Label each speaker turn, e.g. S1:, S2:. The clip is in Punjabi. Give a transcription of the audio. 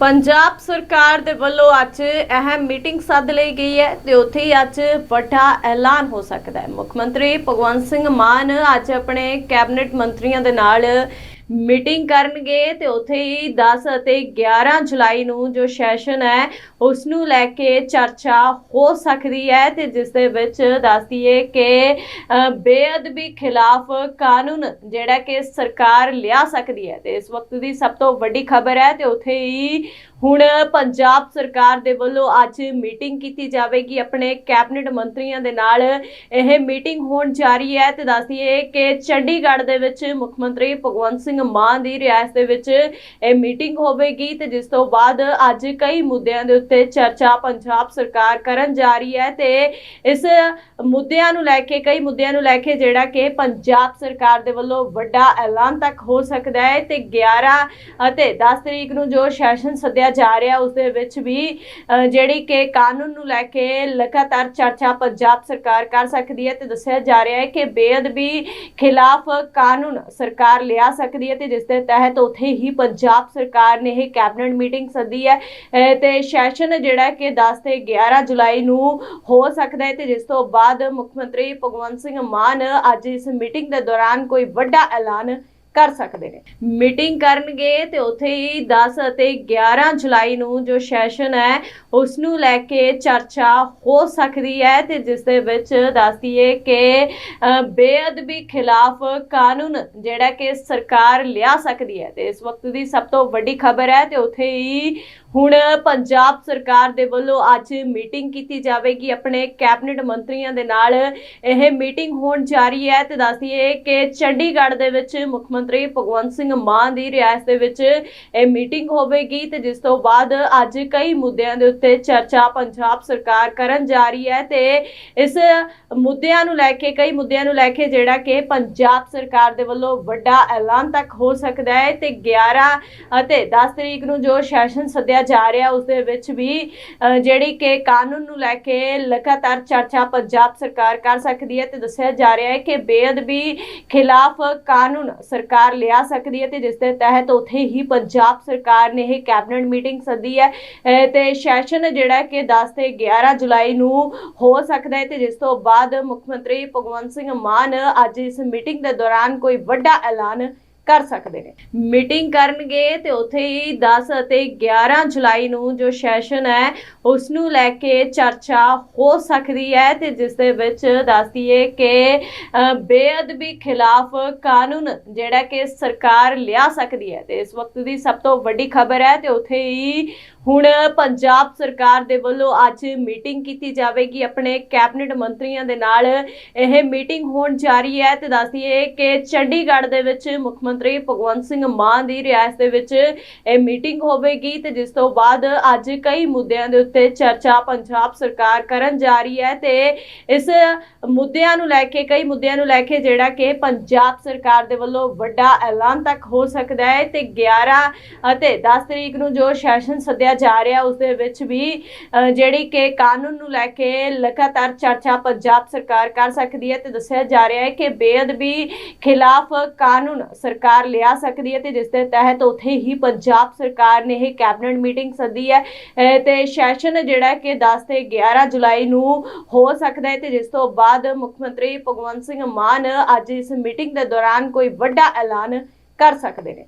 S1: ਪੰਜਾਬ ਸਰਕਾਰ ਦੇ ਵੱਲੋਂ ਅੱਜ ਅਹਿਮ ਮੀਟਿੰਗ ਸੱਦ ਲਈ ਗਈ ਹੈ ਤੇ ਉੱਥੇ ਹੀ ਅੱਜ ਵੱਡਾ ਐਲਾਨ ਹੋ ਸਕਦਾ ਹੈ। ਮੁੱਖ ਮੰਤਰੀ ਭਗਵੰਤ ਸਿੰਘ ਮਾਨ ਅੱਜ ਆਪਣੇ ਕੈਬਨਿਟ ਮੰਤਰੀਆਂ ਦੇ ਨਾਲ ਮੀਟਿੰਗ ਕਰਨਗੇ ਤੇ ਉੱਥੇ ਹੀ 10 ਅਤੇ 11 ਜੁਲਾਈ ਨੂੰ ਜੋ ਸੈਸ਼ਨ ਹੈ ਉਸ ਨੂੰ ਲੈ ਕੇ ਚਰਚਾ ਹੋ ਸਕਦੀ ਹੈ ਤੇ ਜਿਸ ਦੇ ਵਿੱਚ ਦੱਸਦੀਏ ਕਿ ਬੇਅਦਬੀ ਖਿਲਾਫ ਕਾਨੂੰਨ ਜਿਹੜਾ ਕਿ ਸਰਕਾਰ ਲਿਆ ਸਕਦੀ ਹੈ ਤੇ ਇਸ ਵਕਤ ਦੀ ਸਭ ਤੋਂ ਵੱਡੀ ਖਬਰ ਹੈ ਤੇ ਉੱਥੇ ਹੀ ਹੁਣ ਪੰਜਾਬ ਸਰਕਾਰ ਦੇ ਵੱਲੋਂ ਅੱਜ ਮੀਟਿੰਗ ਕੀਤੀ ਜਾਵੇਗੀ। ਆਪਣੇ ਕੈਬਨਿਟ ਮੰਤਰੀਆਂ ਦੇ ਨਾਲ ਇਹ ਮੀਟਿੰਗ ਹੋਣ ਜਾ ਰਹੀ ਹੈ ਤੇ ਦੱਸਦੀਏ ਕਿ ਚੰਡੀਗੜ੍ਹ ਦੇ ਵਿੱਚ ਮੁੱਖ ਮੰਤਰੀ ਭਗਵੰਤ ਸਿੰਘ ਮਾਨ ਦੀ ਰਿਆਸਤ ਦੇ ਵਿੱਚ ਇਹ ਮੀਟਿੰਗ ਹੋਵੇਗੀ ਤੇ ਜਿਸ ਤੋਂ ਬਾਅਦ ਅੱਜ ਕਈ ਮੁੱਦਿਆਂ ਦੇ ਉੱਤੇ ਚਰਚਾ ਪੰਜਾਬ ਸਰਕਾਰ ਕਰਨ ਜਾ ਰਹੀ ਹੈ ਤੇ ਇਸ ਮੁੱਦਿਆਂ ਨੂੰ ਲੈ ਕੇ, ਕਈ ਮੁੱਦਿਆਂ ਨੂੰ ਲੈ ਕੇ ਜਿਹੜਾ ਕਿ ਪੰਜਾਬ ਸਰਕਾਰ ਦੇ ਵੱਲੋਂ ਵੱਡਾ ਐਲਾਨ ਤੱਕ ਹੋ ਸਕਦਾ ਹੈ ਤੇ 11 ਅਤੇ 10 ਤਰੀਕ ਨੂੰ ਜੋ ਸੈਸ਼ਨ ਸੱਦਿਆ ਜਾ ਰਿਹਾ, ਉਸ ਦੇ ਵਿੱਚ ਵੀ ਜਿਹੜੀ ਕਿ ਕਾਨੂੰਨ ਨੂੰ ਲੈ ਕੇ ਲਗਾਤਾਰ ਚਰਚਾ ਪੰਜਾਬ ਸਰਕਾਰ ਕਰ ਸਕਦੀ ਹੈ ਤੇ ਦੱਸਿਆ ਜਾ ਰਿਹਾ ਹੈ ਕਿ ਬੇਅਦਬੀ ਖਿਲਾਫ ਕਾਨੂੰਨ ਸਰਕਾਰ ਲਿਆ ਸਕਦੀ ਹੈ ਤੇ ਜਿਸ ਦੇ ਤਹਿਤ ਉੱਥੇ ਹੀ ਪੰਜਾਬ ਸਰਕਾਰ ਨੇ ਇਹ ਕੈਬਨਿਟ ਮੀਟਿੰਗ ਸੱਦੀ ਹੈ ਤੇ ਸੈਸ਼ਨ ਜਿਹੜਾ ਕਿ 10 ਤੇ 11 ਜੁਲਾਈ ਨੂੰ ਹੋ ਸਕਦਾ ਹੈ ਤੇ ਜਿਸ ਤੋਂ ਬਾਅਦ ਮੁੱਖ ਮੰਤਰੀ ਭਗਵੰਤ ਸਿੰਘ ਮਾਨ ਅੱਜ ਇਸ ਮੀਟਿੰਗ ਦੇ ਦੌਰਾਨ ਕੋਈ ਵੱਡਾ ਐਲਾਨ ਕਰ ਸਕਦੇ ਨੇ। ਮੀਟਿੰਗ ਕਰਨਗੇ ਤੇ ਉੱਥੇ ਹੀ 10 ਅਤੇ 11 ਜੁਲਾਈ ਨੂੰ ਜੋ ਸੈਸ਼ਨ ਹੈ ਉਸ ਨੂੰ ਲੈ ਕੇ ਚਰਚਾ ਹੋ ਸਕਦੀ ਹੈ ਤੇ ਜਿਸ ਦੇ ਵਿੱਚ ਦੱਸਦੀਏ ਕਿ ਬੇਅਦਬੀ ਖਿਲਾਫ ਕਾਨੂੰਨ ਜਿਹੜਾ ਕਿ ਸਰਕਾਰ ਲਿਆ ਸਕਦੀ ਹੈ। ਤੇ ਇਸ ਵਕਤ ਦੀ ਸਭ ਤੋਂ ਵੱਡੀ ਖਬਰ ਹੈ ਤੇ ਉੱਥੇ ਹੀ ਹੁਣ ਪੰਜਾਬ ਸਰਕਾਰ ਦੇ ਵੱਲੋਂ ਅੱਜ ਮੀਟਿੰਗ ਕੀਤੀ ਜਾਵੇਗੀ। ਆਪਣੇ ਕੈਬਨਿਟ ਮੰਤਰੀਆਂ ਦੇ ਨਾਲ ਇਹ ਮੀਟਿੰਗ ਹੋਣ ਜਾ ਰਹੀ ਹੈ ਤੇ ਦੱਸਦੀਏ ਕਿ ਚੰਡੀਗੜ੍ਹ ਦੇ ਵਿੱਚ ਮੁੱਖ ਮੰਤਰੀ ਮੰਤਰੀ ਭਗਵੰਤ ਸਿੰਘ ਮਾਨ ਦੀ ਰਿਆਇਤ ਦੇ ਵਿੱਚ ਇਹ ਮੀਟਿੰਗ ਹੋਵੇਗੀ ਤੇ ਜਿਸ ਤੋਂ ਬਾਅਦ ਅੱਜ ਕਈ ਮੁੱਦਿਆਂ ਦੇ ਉੱਤੇ ਚਰਚਾ ਪੰਜਾਬ ਸਰਕਾਰ ਕਰਨ ਜਾ ਰਹੀ ਹੈ ਤੇ ਇਸ ਮੁੱਦਿਆਂ ਨੂੰ ਲੈ ਕੇ, ਕਈ ਮੁੱਦਿਆਂ ਨੂੰ ਲੈ ਕੇ ਜਿਹੜਾ ਕਿ ਪੰਜਾਬ ਸਰਕਾਰ ਦੇ ਵੱਲੋਂ ਵੱਡਾ ਐਲਾਨ ਤੱਕ ਹੋ ਸਕਦਾ ਹੈ ਤੇ 11 ਅਤੇ 10 ਤਰੀਕ ਨੂੰ ਜੋ ਸੈਸ਼ਨ ਸੱਦਿਆ ਜਾ ਰਿਹਾ ਉਸ ਦੇ ਵਿੱਚ ਵੀ ਜਿਹੜੀ ਕਿ ਕਾਨੂੰਨ ਨੂੰ ਲੈ ਕੇ ਲਗਾਤਾਰ ਚਰਚਾ ਪੰਜਾਬ ਸਰਕਾਰ ਕਰ ਸਕਦੀ ਹੈ ਤੇ ਦੱਸਿਆ ਜਾ ਰਿਹਾ ਹੈ ਕਿ ਬੇਅਦਬੀ ਖਿਲਾਫ ਕਾਨੂੰਨ ਸਰਕਾਰ ਲਿਆ ਸਕਦੀ ਹੈ ਤੇ ਜਿਸ ਦੇ ਤਹਿਤ ਉੱਥੇ ਹੀ ਪੰਜਾਬ ਸਰਕਾਰ ਨੇ ਇਹ ਕੈਬਨਿਟ ਮੀਟਿੰਗ ਸੱਦੀ ਹੈ ਤੇ ਸੈਸ਼ਨ ਜਿਹੜਾ ਕਿ 10 ਤੇ 11 ਜੁਲਾਈ ਨੂੰ ਹੋ ਸਕਦਾ ਹੈ ਤੇ ਜਿਸ ਤੋਂ ਬਾਅਦ ਮੁੱਖ ਮੰਤਰੀ ਭਗਵੰਤ ਸਿੰਘ ਮਾਨ ਅੱਜ ਇਸ ਮੀਟਿੰਗ ਦੇ ਦੌਰਾਨ ਕੋਈ ਵੱਡਾ ਐਲਾਨ ਕਰ ਸਕਦੇ ਨੇ। ਮੀਟਿੰਗ ਕਰਨਗੇ ਤੇ ਉੱਥੇ ਹੀ 10 ਅਤੇ 11 ਜੁਲਾਈ ਨੂੰ ਜੋ ਸੈਸ਼ਨ ਹੈ ਉਸ ਨੂੰ ਲੈ ਕੇ ਚਰਚਾ ਹੋ ਸਕਦੀ ਹੈ ਤੇ ਜਿਸ ਦੇ ਵਿੱਚ ਦੱਸਦੀਏ ਕਿ ਬੇਅਦਬੀ ਖਿਲਾਫ ਕਾਨੂੰਨ ਜਿਹੜਾ ਕਿ ਸਰਕਾਰ ਲਿਆ ਸਕਦੀ ਹੈ। ਤੇ ਇਸ ਵਕਤ ਦੀ ਸਭ ਤੋਂ ਵੱਡੀ ਖਬਰ ਹੈ ਤੇ ਉੱਥੇ ਹੀ ਹੁਣ ਪੰਜਾਬ ਸਰਕਾਰ ਦੇ ਵੱਲੋਂ ਅੱਜ ਮੀਟਿੰਗ ਕੀਤੀ ਜਾਵੇਗੀ। ਆਪਣੇ ਕੈਬਨਿਟ ਮੰਤਰੀਆਂ ਦੇ ਨਾਲ ਇਹ ਮੀਟਿੰਗ ਹੋਣ ਜਾ ਰਹੀ ਹੈ ਤੇ ਦੱਸਦੀਏ ਕਿ ਚੰਡੀਗੜ੍ਹ ਦੇ ਵਿੱਚ ਮੁੱਖ ਮੰਤਰੀ ਭਗਵੰਤ ਸਿੰਘ ਮਾਨ ਦੀ ਰਿਆਸਤ ਦੇ ਵਿੱਚ ਇਹ ਮੀਟਿੰਗ ਹੋਵੇਗੀ ਤੇ ਜਿਸ ਤੋਂ ਬਾਅਦ ਅੱਜ ਕਈ ਮੁੱਦਿਆਂ ਦੇ ਉੱਤੇ ਚਰਚਾ ਪੰਜਾਬ ਸਰਕਾਰ ਕਰਨ ਜਾ ਰਹੀ ਹੈ ਤੇ ਇਸ ਮੁੱਦਿਆਂ ਨੂੰ ਲੈ ਕੇ, ਕਈ ਮੁੱਦਿਆਂ ਨੂੰ ਲੈ ਕੇ ਜਿਹੜਾ ਕਿ ਪੰਜਾਬ ਸਰਕਾਰ ਦੇ ਵੱਲੋਂ ਵੱਡਾ ਐਲਾਨ ਤੱਕ ਹੋ ਸਕਦਾ ਹੈ ਤੇ 11 ਅਤੇ 10 ਤਰੀਕ ਨੂੰ ਜੋ ਸੈਸ਼ਨ ਸੱਦਿਆ ਜਾ ਰਿਹਾ ਉਸ ਦੇ ਵਿੱਚ ਵੀ ਜਿਹੜੀ ਕਿ ਕਾਨੂੰਨ ਨੂੰ ਲੈ ਕੇ ਲਗਾਤਾਰ ਚਰਚਾ ਪੰਜਾਬ ਸਰਕਾਰ ਕਰ ਸਕਦੀ ਹੈ ਤੇ ਦੱਸਿਆ ਜਾ ਰਿਹਾ ਹੈ ਕਿ ਬੇਅਦਬੀ ਖਿਲਾਫ ਕਾਨੂੰਨ ਸਰਕਾਰ ਲਿਆ ਸਕਦੀ ਹੈ ਤੇ ਜਿਸ ਦੇ ਤਹਿਤ ਉੱਥੇ ਹੀ ਪੰਜਾਬ ਸਰਕਾਰ ਨੇ ਇਹ ਕੈਬਨਿਟ ਮੀਟਿੰਗ ਸੱਦੀ ਹੈ ਤੇ ਸੈਸ਼ਨ ਜਿਹੜਾ ਕਿ 10 ਤੇ 11 ਜੁਲਾਈ ਨੂੰ ਹੋ ਸਕਦਾ ਹੈ ਤੇ ਜਿਸ ਤੋਂ ਬਾਅਦ ਮੁੱਖ ਮੰਤਰੀ ਭਗਵੰਤ ਸਿੰਘ ਮਾਨ ਅੱਜ ਇਸ ਮੀਟਿੰਗ ਦੇ ਦੌਰਾਨ ਕੋਈ ਵੱਡਾ ਐਲਾਨ ਕਰ ਸਕਦੇ ਨੇ।